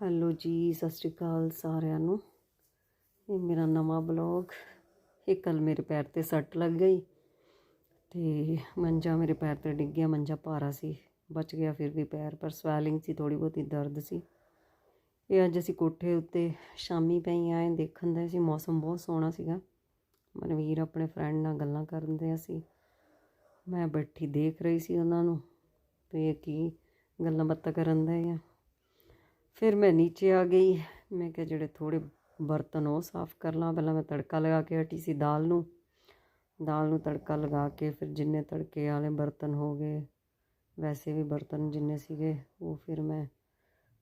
Hello ਜੀ, ਸਤਿ ਸ਼੍ਰੀ ਅਕਾਲ ਸਾਰਿਆਂ ਨੂੰ। ਇਹ ਮੇਰਾ ਨਵਾਂ ਬਲੌਗ। ਇਹ ਕੱਲ ਮੇਰੇ ਪੈਰ ਤੇ ਸੱਟ ਲੱਗ ਗਈ ਤੇ ਮੰਜਾ ਮੇਰੇ ਪੈਰ ਤੇ ਡਿੱਗ ਗਿਆ, ਮੰਜਾ ਭਾਰਾ ਸੀ, ਬਚ ਗਿਆ ਫਿਰ ਵੀ ਪੈਰ, ਪਰ ਸਵੈਲਿੰਗ ਸੀ ਥੋੜੀ ਬਹੁਤੀ ਦਰਦ ਸੀ। ਇਹ ਅੱਜ ਅਸੀਂ ਕੋਠੇ ਉੱਤੇ ਸ਼ਾਮੀ ਪਈ ਆਏ ਦੇਖਣ ਦਾ ਸੀ, ਮੌਸਮ ਬਹੁਤ ਸੋਹਣਾ ਸੀਗਾ। ਮਨਵੀਰ ਆਪਣੇ ਫਰੈਂਡ ਨਾਲ ਗੱਲਾਂ ਕਰਨ ਦੇ ਸੀ। ਮੈਂ ਬੈਠੀ ਦੇਖ ਰਹੀ ਸੀ ਉਹਨਾਂ ਨੂੰ, ਵੀ ਇਹ ਕੀ ਗੱਲਾਂ ਬਾਤਾਂ ਕਰਨ ਦੇ ਆ। ਫਿਰ ਮੈਂ ਨੀਚੇ ਆ ਗਈ। ਮੈਂ ਕਿਹਾ, ਜਿਹੜੇ ਥੋੜੇ ਬਰਤਨ ਉਹ ਸਾਫ਼ ਕਰ ਲਾਂ। ਪਹਿਲਾਂ ਮੈਂ ਤੜਕਾ ਲਗਾ ਕੇ ਹਟੀ ਸੀ ਦਾਲ ਨੂੰ। ਦਾਲ ਨੂੰ ਤੜਕਾ ਲਗਾ ਕੇ ਫਿਰ ਜਿੰਨੇ ਤੜਕੇ ਵਾਲੇ ਬਰਤਨ ਹੋ ਗਏ, ਵੈਸੇ ਵੀ ਬਰਤਨ ਜਿੰਨੇ ਸੀਗੇ, ਉਹ ਫਿਰ ਮੈਂ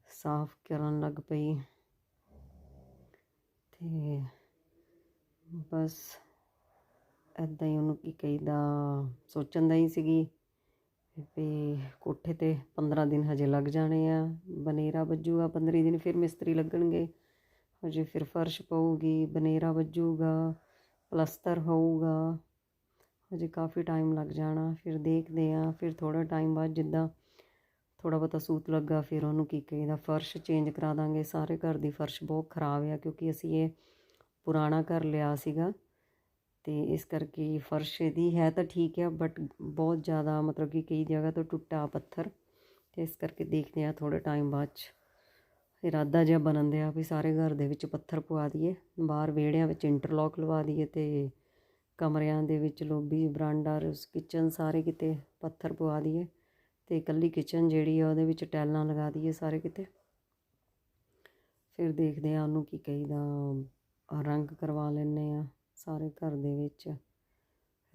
ਸਾਫ਼ ਕਰਨ ਲੱਗ ਪਈ। ਤੇ ਬਸ ਐਦਾਂ ਹੀ ਉਹਨੂੰ ਕੀ ਕਹੀਦਾ, ਸੋਚਣ ਦਾ ਹੀ ਸੀਗੀ। ਵੀ ਕੋਠੇ ਤੇ 15 ਦਿਨ ਹਜੇ ਲੱਗ ਜਾਣੇ ਆ, ਬਨੇਰਾ ਵੱਜੂਗਾ 15 ਦਿਨ, ਫਿਰ ਮਿਸਤਰੀ ਲੱਗਣਗੇ। ਹਜੇ ਫਿਰ ਫਰਸ਼ ਪਊਗੀ, ਬਨੇਰਾ ਵੱਜੂਗਾ, ਪਲਸਤਰ ਹੋਊਗਾ। ਹਜੇ ਕਾਫੀ ਟਾਈਮ ਲੱਗ ਜਾਣਾ, ਫਿਰ ਦੇਖਦੇ ਆ ਫਿਰ ਥੋੜਾ ਟਾਈਮ ਬਾਅਦ ਜਿੱਦਾਂ ਥੋੜਾ ਬਹੁਤਾ ਸੂਤ ਲੱਗਾ, ਫਿਰ ਉਹਨੂੰ ਕੀ ਕਹੀਦਾ, ਫਰਸ਼ ਚੇਂਜ ਕਰਾ ਦਾਂਗੇ। ਸਾਰੇ ਘਰ ਦੀ ਫਰਸ਼ ਬਹੁਤ ਖਰਾਬ ਆ, ਕਿਉਂਕਿ ਅਸੀਂ ਇਹ ਪੁਰਾਣਾ ਘਰ ਲਿਆ ਸੀਗਾ। ਅਤੇ ਇਸ ਕਰਕੇ ਫਰਸ਼ ਇਹਦੀ ਹੈ ਤਾਂ ਠੀਕ ਹੈ ਬਟ ਬਹੁਤ ਜ਼ਿਆਦਾ ਮਤਲਬ ਕਿ ਕਈ ਜਗ੍ਹਾ ਤੋਂ ਟੁੱਟਾ ਪੱਥਰ ਅਤੇ ਇਸ ਕਰਕੇ ਦੇਖਦੇ ਹਾਂ ਥੋੜ੍ਹੇ ਟਾਈਮ ਬਾਅਦ ਚ ਇਰਾਦਾ ਜਿਹਾ ਬਣਨ ਦਿਆ ਵੀ ਸਾਰੇ ਘਰ ਦੇ ਵਿੱਚ ਪੱਥਰ ਪਵਾ ਦਈਏ, ਬਾਹਰ ਵਿਹੜਿਆਂ ਵਿੱਚ ਇੰਟਰਲੋਕ ਲਵਾ ਦਈਏ ਅਤੇ ਕਮਰਿਆਂ ਦੇ ਵਿੱਚ ਲੋਬੀ ਬਰਾਂਡਾ ਕਿਚਨ ਸਾਰੇ ਕਿਤੇ ਪੱਥਰ ਪਵਾ ਦਈਏ ਅਤੇ ਇਕੱਲੀ ਕਿਚਨ ਜਿਹੜੀ ਆ ਉਹਦੇ ਵਿੱਚ ਟੈਲਾਂ ਲਗਾ ਦਈਏ ਸਾਰੇ ਕਿਤੇ। ਫਿਰ ਦੇਖਦੇ ਆ ਉਹਨੂੰ ਕੀ ਕਹੀਦਾ, ਰੰਗ ਕਰਵਾ ਲੈਂਦੇ ਆ ਸਾਰੇ ਘਰ ਦੇ ਵਿੱਚ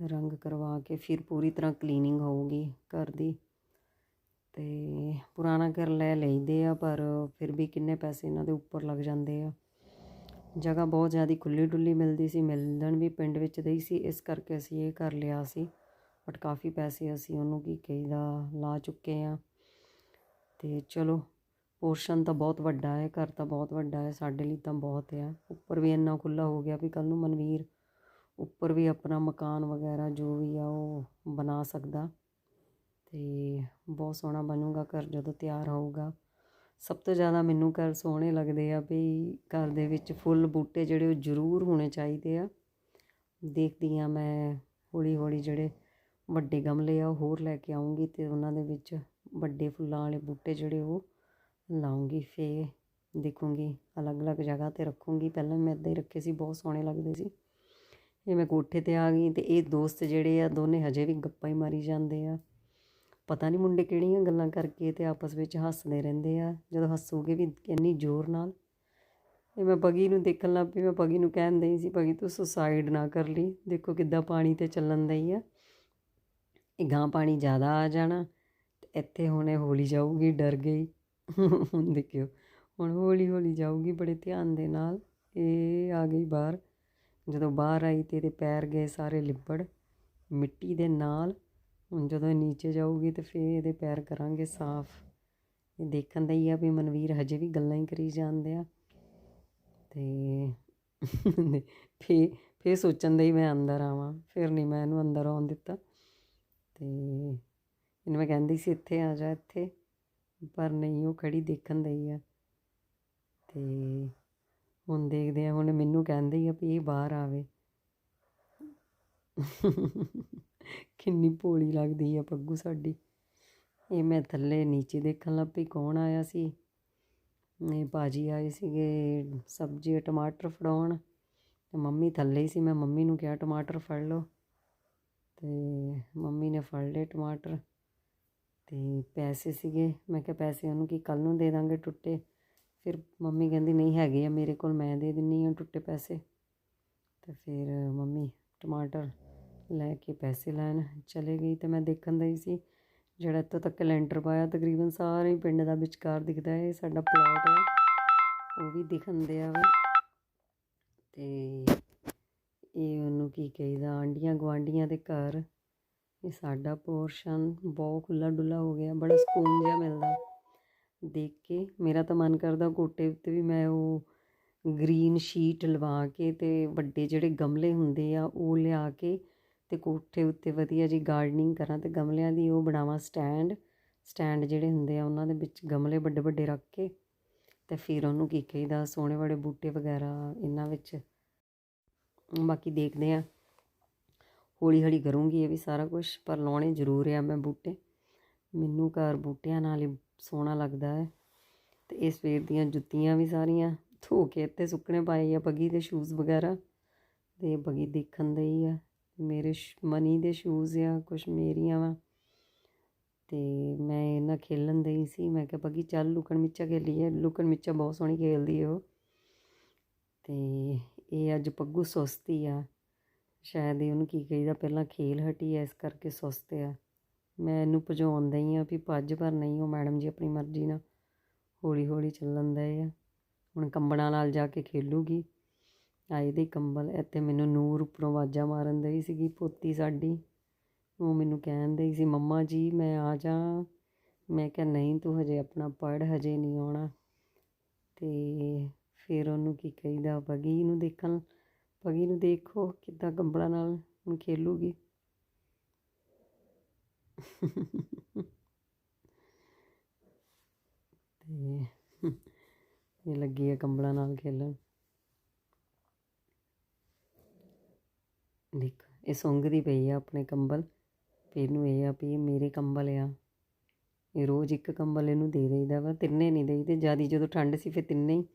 ਰੰਗ ਕਰਵਾ ਕੇ ਫਿਰ ਪੂਰੀ ਤਰ੍ਹਾਂ ਕਲੀਨਿੰਗ ਹੋਊਗੀ ਘਰ ਦੀ। ਤੇ ਪੁਰਾਣਾ ਘਰ ਲੈ ਲਈਦੇ ਆ, ਪਰ ਫਿਰ ਵੀ ਕਿੰਨੇ ਪੈਸੇ ਇਹਨਾਂ ਦੇ ਉੱਪਰ ਲੱਗ ਜਾਂਦੇ ਆ। ਜਗ੍ਹਾ ਬਹੁਤ ਜ਼ਿਆਦਾ ਖੁੱਲੀ ਡੁੱਲੀ ਮਿਲਦੀ ਸੀ, ਮਿਲਣ ਵੀ ਪਿੰਡ ਵਿੱਚ ਦਈ ਸੀ, ਇਸ ਕਰਕੇ ਅਸੀਂ ਇਹ ਕਰ ਲਿਆ ਸੀ। ਬਟ ਕਾਫੀ ਪੈਸੇ ਅਸੀਂ ਉਹਨੂੰ ਕੀ ਕਹੀਦਾ, ਲਾ ਚੁੱਕੇ ਆ। ਤੇ ਚਲੋ, ਪੋਰਸ਼ਨ ਤਾਂ ਬਹੁਤ ਵੱਡਾ ਹੈ, ਘਰ ਤਾਂ ਬਹੁਤ ਵੱਡਾ ਹੈ, ਸਾਡੇ ਲਈ ਤਾਂ ਬਹੁਤ ਆ। ਉੱਪਰ ਵੀ ਇੰਨਾ ਖੁੱਲਾ ਹੋ ਗਿਆ ਵੀ ਕੱਲ ਨੂੰ ਮਨਵੀਰ ਉੱਪਰ ਵੀ ਆਪਣਾ ਮਕਾਨ ਵਗੈਰਾ ਜੋ ਵੀ ਆ ਉਹ ਬਣਾ ਸਕਦਾ। ਅਤੇ ਬਹੁਤ ਸੋਹਣਾ ਬਣੂਗਾ, ਘਰ ਜਦੋਂ ਤਿਆਰ ਹੋਊਗਾ। ਸਭ ਤੋਂ ਜ਼ਿਆਦਾ ਮੈਨੂੰ ਘਰ ਸੋਹਣੇ ਲੱਗਦੇ ਆ ਵੀ ਘਰ ਦੇ ਵਿੱਚ ਫੁੱਲ ਬੂਟੇ ਜਿਹੜੇ ਉਹ ਜ਼ਰੂਰ ਹੋਣੇ ਚਾਹੀਦੇ ਆ। ਦੇਖਦੀ ਆ ਮੈਂ ਹੌਲੀ ਹੌਲੀ ਜਿਹੜੇ ਵੱਡੇ ਗਮਲੇ ਆ ਉਹ ਹੋਰ ਲੈ ਕੇ ਆਉਂਗੀ ਤੇ ਉਹਨਾਂ ਦੇ ਵਿੱਚ ਵੱਡੇ ਫੁੱਲਾਂ ਵਾਲੇ ਬੂਟੇ ਜਿਹੜੇ ਉਹ ਲਾਉਂਗੀ ਫੇ ਦੇਖੂੰਗੀ, ਅਲੱਗ-ਅਲੱਗ ਜਗ੍ਹਾ ਤੇ ਰੱਖੂੰਗੀ। ਪਹਿਲਾਂ ਮੈਂ ਇਦਾਂ ਹੀ ਰੱਖੇ ਸੀ, ਬਹੁਤ ਸੋਹਣੇ ਲੱਗਦੇ ਸੀ। ਇਹ ਮੈਂ ਕੋਠੇ ਤੇ ਆ ਗਈ ਤੇ ਇਹ ਦੋਸਤ ਜਿਹੜੇ ਆ, ਦੋਨੇ ਹਜੇ ਵੀ ਗੱਪਾਂ ਹੀ ਮਾਰੀ ਜਾਂਦੇ ਆ। ਪਤਾ ਨਹੀਂ ਮੁੰਡੇ ਕਿਹੜੀਆਂ ਗੱਲਾਂ ਕਰਕੇ ਤੇ ਆਪਸ ਵਿੱਚ ਹੱਸਦੇ ਰਹਿੰਦੇ ਆ। ਜਦੋਂ ਹੱਸੂਗੇ ਵੀ ਇੰਨੀ ਜ਼ੋਰ ਨਾਲ। ਇਹ ਮੈਂ ਪਗੀ ਨੂੰ ਦੇਖਣ ਲੱਗ ਪਈ, ਮੈਂ ਪਗੀ ਨੂੰ ਕਹਿਣ ਦਈ ਸੀ, ਪਗੀ, ਤੂੰ ਸੁਸਾਈਡ ਨਾ ਕਰ ਲਈ। ਦੇਖੋ ਕਿੱਦਾਂ ਪਾਣੀ ਤੇ ਚੱਲਣ ਦਈ ਆ। ਇਹ ਗਾਂ ਪਾਣੀ ਜ਼ਿਆਦਾ ਆ ਜਾਣਾ, ਤੇ ਇੱਥੇ ਹੁਣੇ ਹੌਲੀ ਜਾਊਗੀ, ਡਰ ਗਈ। ਹੁਣ ਦੇਖਿਓ, ਹੁਣ ਹੌਲੀ ਹੌਲੀ ਜਾਊਗੀ ਬੜੇ ਧਿਆਨ ਦੇ ਨਾਲ। ਇਹ ਆ ਗਈ ਬਾਹਰ। ਜਦੋਂ ਬਾਹਰ ਆਈ ਤੇ ਇਹਦੇ ਪੈਰ ਗਏ ਸਾਰੇ ਲਿੱਬੜ, ਮਿੱਟੀ ਦੇ ਨਾਲ। ਹੁਣ ਜਦੋਂ ਇਹ ਨੀਚੇ ਜਾਊਗੀ ਤੇ ਫੇਰ ਇਹਦੇ ਪੈਰ ਕਰਾਂਗੇ ਸਾਫ਼। ਇਹ ਦੇਖਣ ਦਾ ਹੀ ਆ ਵੀ ਮਨਵੀਰ ਹਜੇ ਵੀ ਗੱਲਾਂ ਹੀ ਕਰੀ ਜਾਂਦੇ ਆ। ਤੇ ਫੇ ਫੇ ਸੋਚਣ ਦਾ ਹੀ ਮੈਂ ਅੰਦਰ ਆਵਾਂ। ਫਿਰ ਨਹੀਂ ਮੈਂ ਇਹਨੂੰ ਅੰਦਰ ਆਉਣ ਦਿੱਤਾ। ਤੇ ਇਹਨੂੰ ਮੈਂ ਕਹਿੰਦੀ ਸੀ, ਇੱਥੇ ਆ ਜਾ ਇੱਥੇ। ਪਰ ਨਹੀਂ, ਉਹ ਖੜੀ ਦੇਖਣ ਦਈ ਆ। ਤੇ ਹੁਣ ਦੇਖਦੇ ਆ ਹੁਣ ਮੈਨੂੰ ਕਹਿੰਦੇ ਹੀ ਆ ਵੀ ਇਹ ਬਾਹਰ ਆਵੇ। ਕਿੰਨੀ ਭੋਲੀ ਲੱਗਦੀ ਆ ਪੱਗੂ ਸਾਡੀ। ਇਹ ਮੈਂ ਥੱਲੇ ਨੀਚੇ ਦੇਖਣ ਲੱਗ ਪਈ ਕੌਣ ਆਇਆ ਸੀ। ਇਹ ਬਾਜੀ ਆਏ ਸੀਗੇ ਸਬਜ਼ੀ ਟਮਾਟਰ ਫੜਾਉਣ। ਤੇ ਮੰਮੀ ਥੱਲੇ ਹੀ ਸੀ, ਮੈਂ ਮੰਮੀ ਨੂੰ ਕਿਹਾ ਟਮਾਟਰ ਫੜ ਲਓ। ਤੇ ਮੰਮੀ ਨੇ ਫੜ ਲਏ ਟਮਾਟਰ। ਤੇ ਪੈਸੇ ਸੀਗੇ, ਮੈਂ ਕਿਹਾ ਪੈਸੇ ਉਹਨੂੰ ਕੀ ਕੱਲ ਨੂੰ ਦੇ ਦਾਂਗੇ ਟੁੱਟੇ। ਫਿਰ ਮੰਮੀ ਕਹਿੰਦੀ, ਨਹੀਂ ਹੈਗੇ ਆ ਮੇਰੇ ਕੋਲ, ਮੈਂ ਦੇ ਦਿੰਨੀ ਆ ਟੁੱਟੇ ਪੈਸੇ। ਤੇ ਫਿਰ ਮੰਮੀ ਟਮਾਟਰ ਲੈ ਕੇ ਪੈਸੇ ਲੈਣ ਚਲੇ ਗਈ ਤੇ ਮੈਂ ਦੇਖਣ ਦਈ ਸੀ, ਜਿਹੜਾ ਇੱਥੋਂ ਤੱਕ ਲੈਂਟਰ ਪਾਇਆ, ਤਕਰੀਬਨ ਸਾਰੇ ਪਿੰਡ ਦਾ ਵਿਚਕਾਰ ਦਿਖਦਾ ਹੈ ਸਾਡਾ ਪਲਾਟ ਹੈ, ਉਹ ਵੀ ਦਿਖਣ ਦਿਆ ਵਾ। ਤੇ ਇਹ ਉਹਨੂੰ ਕੀ ਕਹੀਦਾ ਆਂਡੀਆਂ ਗਵਾਂਡੀਆਂ ਦੇ ਘਰ, ਇਹ ਸਾਡਾ ਪੋਰਸ਼ਨ ਬਹੁਤ ਖੁੱਲਾ ਡੁੱਲਾ ਹੋ ਗਿਆ, ਬੜਾ ਸਕੂਨ ਜਿਹਾ ਮਿਲਦਾ। ਦੇਖ ਕੇ ਮੇਰਾ ਤਾਂ ਮਨ ਕਰਦਾ ਕੋਟੇ ਉੱਤੇ ਵੀ ਮੈਂ ਉਹ ਗ੍ਰੀਨ ਸ਼ੀਟ ਲਵਾ ਕੇ ਅਤੇ ਵੱਡੇ ਜਿਹੜੇ ਗਮਲੇ ਹੁੰਦੇ ਆ ਉਹ ਲਿਆ ਕੇ ਅਤੇ ਕੋਠੇ ਉੱਤੇ ਵਧੀਆ ਜੀ ਗਾਰਡਨਿੰਗ ਕਰਾਂ ਅਤੇ ਗਮਲਿਆਂ ਦੀ ਉਹ ਬਣਾਵਾਂ ਸਟੈਂਡ ਸਟੈਂਡ ਜਿਹੜੇ ਹੁੰਦੇ ਆ ਉਹਨਾਂ ਦੇ ਵਿੱਚ ਗਮਲੇ ਵੱਡੇ ਵੱਡੇ ਰੱਖ ਕੇ ਅਤੇ ਫਿਰ ਉਹਨੂੰ ਕੀ ਕਹੀਦਾ ਸੋਹਣੇ ਬੜੇ ਬੂਟੇ ਵਗੈਰਾ ਇਹਨਾਂ ਵਿੱਚ। ਬਾਕੀ ਦੇਖਦੇ ਆ ਹੌਲੀ ਹੌਲੀ ਕਰੂੰਗੀ ਇਹ ਵੀ ਸਾਰਾ ਕੁਝ ਪਰ ਲਾਉਣੇ ਜ਼ਰੂਰ ਆ ਮੈਂ ਬੂਟੇ। ਮੈਨੂੰ ਘਰ ਬੂਟਿਆਂ ਨਾਲ ਹੀ ਸੋਹਣਾ ਲੱਗਦਾ ਹੈ। ਤੇ ਇਹ ਸਵੇਰ ਦੀਆਂ ਜੁੱਤੀਆਂ ਵੀ ਸਾਰੀਆਂ ਧੋ ਕੇ ਇੱਥੇ ਸੁੱਕਣੇ ਪਾਏ ਆ, ਬਗੀ ਦੇ ਸ਼ੂਜ਼ ਵਗੈਰਾ। ਤੇ ਬਗੀ ਦੇਖਣ ਦੇ ਹੀ ਆ, ਮੇਰੇ ਸ਼- ਮਨੀ ਦੇ ਸ਼ੂਜ਼ ਆ, ਕੁਛ ਮੇਰੀਆਂ ਵਾ। ਤੇ ਮੈਂ ਇਹਨਾਂ ਖੇਲਣ ਦੇ ਹੀ ਸੀ। ਮੈਂ ਕਿਹਾ, ਬਗੀ ਚੱਲ ਲੁਕਣ ਮਿੱਚਾ ਖੇਲੀਏ। ਲੁਕਣ ਮਿੱਚਾ ਬਹੁਤ ਸੋਹਣੀ ਖੇਲਦੀ ਉਹ। ਤੇ ਇਹ ਅੱਜ ਪੱਗੂ ਸੁਸਤੀ ਆ। ਸ਼ਾਇਦ ਇਹ ਉਹਨੂੰ ਕੀ ਕਹੀਦਾ, ਪਹਿਲਾਂ ਖੇਲ ਹਟੀ ਐ ਇਸ ਕਰਕੇ ਸੁਸਤ ਆ। ਮੈਂ ਇਹਨੂੰ ਭਜਾਉਣ ਦਈ ਆ ਵੀ ਭੱਜ ਪਰ ਨਹੀਂ, ਉਹ ਮੈਡਮ ਜੀ ਆਪਣੀ ਮਰਜ਼ੀ ਨਾਲ ਹੌਲੀ ਹੌਲੀ ਚੱਲਣ ਦਏ ਆ। ਹੁਣ ਕੰਬਲਾਂ ਨਾਲ ਜਾ ਕੇ ਖੇਲੂਗੀ। ਆਏ ਦੇ ਕੰਬਲ, ਇੱਥੇ ਮੈਨੂੰ ਨੂਰ ਉੱਪਰੋਂ ਆਵਾਜ਼ਾਂ ਮਾਰਨ ਦਈ ਸੀਗੀ, ਪੋਤੀ ਸਾਡੀ। ਉਹ ਮੈਨੂੰ ਕਹਿਣ ਦਈ ਸੀ, ਮੰਮਾ ਜੀ, ਮੈਂ ਆ ਜਾ। ਮੈਂ ਕਿਹਾ, ਨਹੀਂ, ਤੂੰ ਹਜੇ ਆਪਣਾ ਪੜ੍ਹ, ਹਜੇ ਨਹੀਂ ਆਉਣਾ। ਤੇ ਫਿਰ ਉਹਨੂੰ ਕੀ ਕਹੀਦਾ ਬਗੀ ਨੂੰ ਦੇਖਣ ਬਗੀ ਨੂੰ ਦੇਖੋ ਕਿੱਦਾਂ ਕੰਬਲਾਂ ਨਾਲ ਹੁਣ ਖੇਲੂਗੀ। ਤੇ ਇਹ ਲੱਗੀ ਹੈ ਕੰਬਲਾਂ ਨਾਲ ਖੇਲਣ। ਦੇਖ, ਇਹ ਸੁੰਘਦੀ ਪਈ ਆ ਆਪਣੇ ਕੰਬਲ। ਇਹਨੂੰ ਇਹ ਆ ਵੀ ਇਹ ਮੇਰੇ ਕੰਬਲ ਆ। ਇਹ ਰੋਜ਼ ਇੱਕ ਕੰਬਲ ਇਹਨੂੰ ਦੇ ਦਈਦਾ ਵਾ, ਤਿੰਨੇ ਨਹੀਂ ਦੇਈਦੇ। ਜਿਆਦੀ ਜਦੋਂ ਠੰਡ ਸੀ ਫਿਰ ਤਿੰਨੇ ਹੀ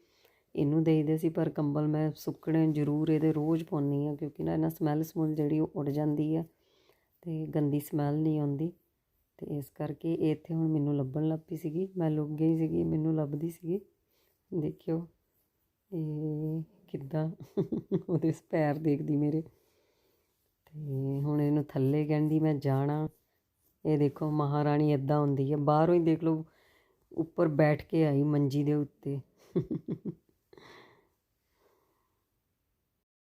ਇਹਨੂੰ ਦੇਈਦੇ ਸੀ, ਪਰ ਕੰਬਲ ਮੈਂ ਸੁੱਕਣੇ ਜ਼ਰੂਰ ਇਹਦੇ ਰੋਜ਼ ਪਾਉਂਦੀ ਆ, ਕਿਉਂਕਿ ਨਾ ਇਹਨਾਂ ਸਮੈਲ ਸਮੁੱਲ ਜਿਹੜੀ ਉਹ ਉੱਡ ਜਾਂਦੀ ਆ। ਤੇ ਗੰਦੀ ਸਮੈਲ ਨਹੀਂ ਆਉਂਦੀ। ਤੇ ਇਸ ਕਰਕੇ ਇਹ ਇੱਥੇ ਹੁਣ ਮੈਨੂੰ ਲੱਭਣ ਲੱਗ ਪਈ ਸੀਗੀ। ਮੈਂ ਲੁੱਕ ਗਈ ਸੀਗੀ, ਮੈਨੂੰ ਲੱਭਦੀ ਸੀਗੀ। ਦੇਖਿਓ, ਇਹ ਕਿੱਦਾਂ ਉਹਦੇ ਪੈਰ ਦੇਖਦੀ ਮੇਰੇ। ਤੇ ਹੁਣ ਇਹਨੂੰ ਥੱਲੇ ਕਹਿੰਦੀ, ਮੈਂ ਜਾਣਾ। ਇਹ ਦੇਖੋ, ਮਹਾਰਾਣੀ ਇਦਾਂ ਹੁੰਦੀ ਹੈ ਬਾਹਰੋਂ ਹੀ ਦੇਖ ਲਓ, ਉੱਪਰ ਬੈਠ ਕੇ ਆਈ ਮੰਜੀ ਦੇ ਉੱਤੇ।